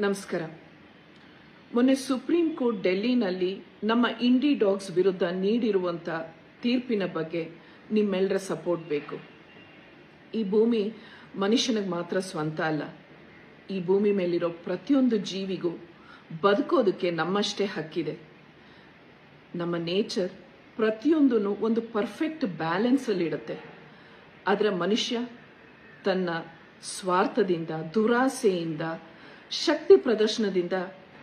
ನಮಸ್ಕಾರ. ಮೊನ್ನೆ supreme court ಡೆಲ್ಲಿನಲ್ಲಿ ನಮ್ಮ ಇಂಡಿ ಡಾಗ್ಸ್ ವಿರುದ್ಧ ನೀಡಿರುವಂಥ ತೀರ್ಪಿನ ಬಗ್ಗೆ ನಿಮ್ಮೆಲ್ಲರ ಸಪೋರ್ಟ್ ಬೇಕು. ಈ ಭೂಮಿ ಮನುಷ್ಯನಿಗೆ ಮಾತ್ರ ಸ್ವಂತ ಅಲ್ಲ. ಈ ಭೂಮಿ ಮೇಲಿರೋ ಪ್ರತಿಯೊಂದು ಜೀವಿಗೂ ಬದುಕೋದಕ್ಕೆ ನಮ್ಮಷ್ಟೇ ಹಕ್ಕಿದೆ. ನಮ್ಮ ನೇಚರ್ ಪ್ರತಿಯೊಂದೂ ಒಂದು ಪರ್ಫೆಕ್ಟ್ ಬ್ಯಾಲೆನ್ಸಲ್ಲಿ ಇಡುತ್ತೆ. ಆದರೆ ಮನುಷ್ಯ ತನ್ನ ಸ್ವಾರ್ಥದಿಂದ, ದುರಾಸೆಯಿಂದ ಶಕ್ತಿ ಪ್ರದರ್ಶನದಿಂದ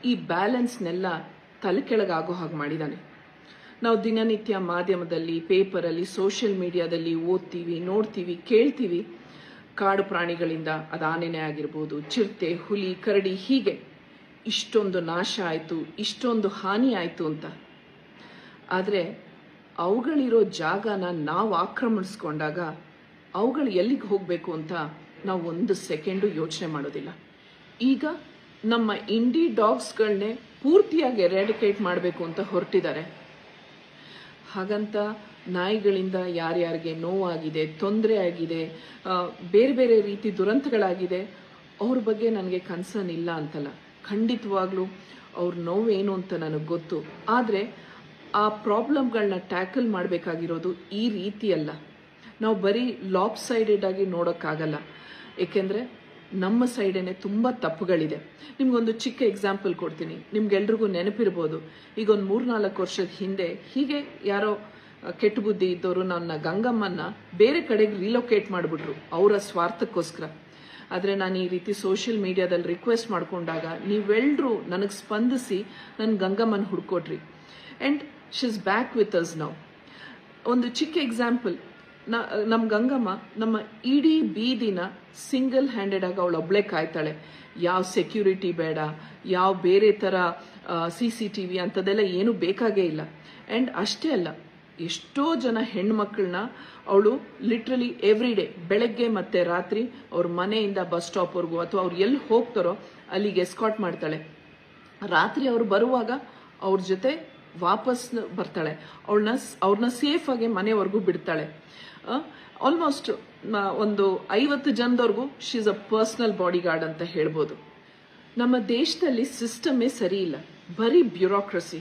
ಈ ಬ್ಯಾಲೆನ್ಸ್ನೆಲ್ಲ ತಲೆ ಕೆಳಗಾಗೋ ಹಾಗೆ ಮಾಡಿದ್ದಾನೆ ನಾವು ದಿನನಿತ್ಯ ಮಾಧ್ಯಮದಲ್ಲಿ, ಪೇಪರಲ್ಲಿ, ಸೋಷಿಯಲ್ ಮೀಡಿಯಾದಲ್ಲಿ ಓದ್ತೀವಿ, ನೋಡ್ತೀವಿ, ಕೇಳ್ತೀವಿ. ಕಾಡು ಪ್ರಾಣಿಗಳಿಂದ ಅದು ಆನೆನೇ ಆಗಿರ್ಬೋದು, ಚಿರತೆ, ಹುಲಿ, ಕರಡಿ, ಹೀಗೆ ಇಷ್ಟೊಂದು ನಾಶ ಆಯಿತು, ಇಷ್ಟೊಂದು ಹಾನಿ ಆಯಿತು ಅಂತ. ಆದರೆ ಅವುಗಳಿರೋ ಜಾಗನ ನಾವು ಆಕ್ರಮಿಸ್ಕೊಂಡಾಗ ಅವುಗಳು ಎಲ್ಲಿಗೆ ಹೋಗಬೇಕು ಅಂತ ನಾವು ಒಂದು ಸೆಕೆಂಡು ಯೋಚನೆ ಮಾಡೋದಿಲ್ಲ. ಈಗ ನಮ್ಮ ಇಂಡಿ ಡಾಗ್ಸ್ಗಳನ್ನೇ ಪೂರ್ತಿಯಾಗಿ ಎರಾಡಿಕೇಟ್ ಮಾಡಬೇಕು ಅಂತ ಹೊರಟಿದ್ದಾರೆ. ಹಾಗಂತ ನಾಯಿಗಳಿಂದ ಯಾರ್ಯಾರಿಗೆ ನೋವಾಗಿದೆ ತೊಂದರೆ ಆಗಿದೆ ಬೇರೆ ಬೇರೆ ರೀತಿ ದುರಂತಗಳಾಗಿದೆ, ಅವ್ರ ಬಗ್ಗೆ ನನಗೆ ಕನ್ಸರ್ನ್ ಇಲ್ಲ ಅಂತಲ್ಲ. ಖಂಡಿತವಾಗ್ಲೂ ಅವ್ರ ನೋವೇನು ಅಂತ ನನಗೆ ಗೊತ್ತು. ಆದರೆ ಆ ಪ್ರಾಬ್ಲಮ್ಗಳನ್ನ ಟ್ಯಾಕಲ್ ಮಾಡಬೇಕಾಗಿರೋದು ಈ ರೀತಿ ಅಲ್ಲ ನಾವು ಬರೀ ಲಾಪ್ ಸೈಡೆಡ್ ಆಗಿ ನೋಡೋಕ್ಕಾಗಲ್ಲ. ಏಕೆಂದರೆ ನಮ್ಮ ಸೈಡೇನೆ ತುಂಬ ತಪ್ಪುಗಳಿದೆ. ನಿಮ್ಗೊಂದು ಚಿಕ್ಕ ಎಕ್ಸಾಂಪಲ್ ಕೊಡ್ತೀನಿ. ನಿಮ್ಗೆಲ್ರಿಗೂ ನೆನಪಿರ್ಬೋದು. ಈಗ ಒಂದು ಮೂರ್ನಾಲ್ಕು ವರ್ಷದ ಹಿಂದೆ ಹೀಗೆ ಯಾರೋ ಕೆಟ್ಟ ಬುದ್ಧಿ ಇದ್ದವರು ನನ್ನ ಗಂಗಮ್ಮನ್ನ ಬೇರೆ ಕಡೆಗೆ ರಿಲೊಕೇಟ್ ಮಾಡಿಬಿಟ್ರು ಅವರ ಸ್ವಾರ್ಥಕ್ಕೋಸ್ಕರ. ಆದರೆ ನಾನು ಈ ರೀತಿ ಸೋಷಿಯಲ್ ಮೀಡಿಯಾದಲ್ಲಿ ರಿಕ್ವೆಸ್ಟ್ ಮಾಡಿಕೊಂಡಾಗ ನೀವೆಲ್ಲರೂ ನನಗೆ ಸ್ಪಂದಿಸಿ ನನ್ನ ಗಂಗಮ್ಮನ ಹುಡ್ಕೊಟ್ರಿ and she's back with us now ಒಂದು ಚಿಕ್ಕ ಎಕ್ಸಾಂಪಲ್ ನಮ್ಮ ಗಂಗಮ್ಮ ನಮ್ಮ ಇಡೀ ಬೀದಿನ ಸಿಂಗಲ್ ಹ್ಯಾಂಡೆಡ್ ಆಗಿ ಅವಳು ಒಬ್ಳೆ ಕಾಯ್ತಾಳೆ. ಯಾವ ಸೆಕ್ಯೂರಿಟಿ ಬೇಡ, ಯಾವ ಬೇರೆ ಥರ ಸಿ ಸಿ ಟಿ ವಿ ಅಂಥದ್ದೆಲ್ಲ ಏನೂ ಬೇಕಾಗೇ ಇಲ್ಲ. ಆ್ಯಂಡ್ ಅಷ್ಟೇ ಅಲ್ಲ, ಎಷ್ಟೋ ಜನ ಹೆಣ್ಮಕ್ಳನ್ನ ಅವಳು ಲಿಟ್ರಲಿ ಎವ್ರಿ ಡೇ ಬೆಳಗ್ಗೆ ಮತ್ತೆ ರಾತ್ರಿ ಅವ್ರ ಮನೆಯಿಂದ ಬಸ್ ಸ್ಟಾಪ್ವರೆಗೂ ಅಥವಾ ಅವ್ರು ಎಲ್ಲಿ ಹೋಗ್ತಾರೋ ಅಲ್ಲಿಗೆ ಎಸ್ಕಾಟ್ ಮಾಡ್ತಾಳೆ. ರಾತ್ರಿ ಅವರು ಬರುವಾಗ ಅವ್ರ ಜೊತೆ ವಾಪಸ್ ಬರ್ತಾಳೆ. ಅವಳನ್ನ ಅವ್ರನ್ನ ಸೇಫ್ ಆಗಿ ಮನೆವರೆಗೂ ಬಿಡ್ತಾಳೆ. ಆಲ್ಮೋಸ್ಟ್ ಒಂದು ಐವತ್ತು ಜನದವರೆಗೂ is a personal bodyguard ಅಂತ ಹೇಳ್ಬೋದು. ನಮ್ಮ ದೇಶದಲ್ಲಿ ಸಿಸ್ಟಮೇ ಸರಿ ಇಲ್ಲ. ಬರೀ ಬ್ಯೂರೋಕ್ರಸಿ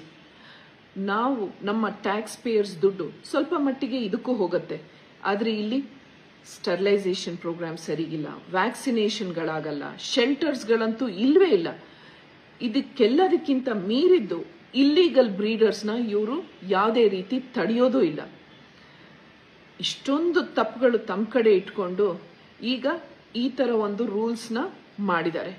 ನಾವು, ನಮ್ಮ ಟ್ಯಾಕ್ಸ್ ಪೇಯರ್ಸ್ ದುಡ್ಡು ಸ್ವಲ್ಪ ಮಟ್ಟಿಗೆ ಇದಕ್ಕೂ ಹೋಗುತ್ತೆ. ಆದರೆ ಇಲ್ಲಿ ಸ್ಟರ್ಲೈಸೇಷನ್ ಪ್ರೋಗ್ರಾಮ್ ಸರಿಗಿಲ್ಲ ವ್ಯಾಕ್ಸಿನೇಷನ್ಗಳಾಗಲ್ಲ ಶೆಲ್ಟರ್ಸ್ಗಳಂತೂ ಇಲ್ಲವೇ ಇಲ್ಲ. ಇದಕ್ಕೆಲ್ಲದಕ್ಕಿಂತ ಮೀರಿದ್ದು ಇಲ್ಲೀಗಲ್ ಬ್ರೀಡರ್ಸ್ನ ಇವರು ಯಾವುದೇ ರೀತಿ ತಡೆಯೋದೂ ಇಲ್ಲ. ಇಷ್ಟೊಂದು ತಪ್ಪುಗಳು ತಮ್ಮ ಕಡೆ ಇಟ್ಕೊಂಡು ಈಗ ಈ ಥರ ಒಂದು ರೂಲ್ಸ್ನ ಮಾಡಿದ್ದಾರೆ.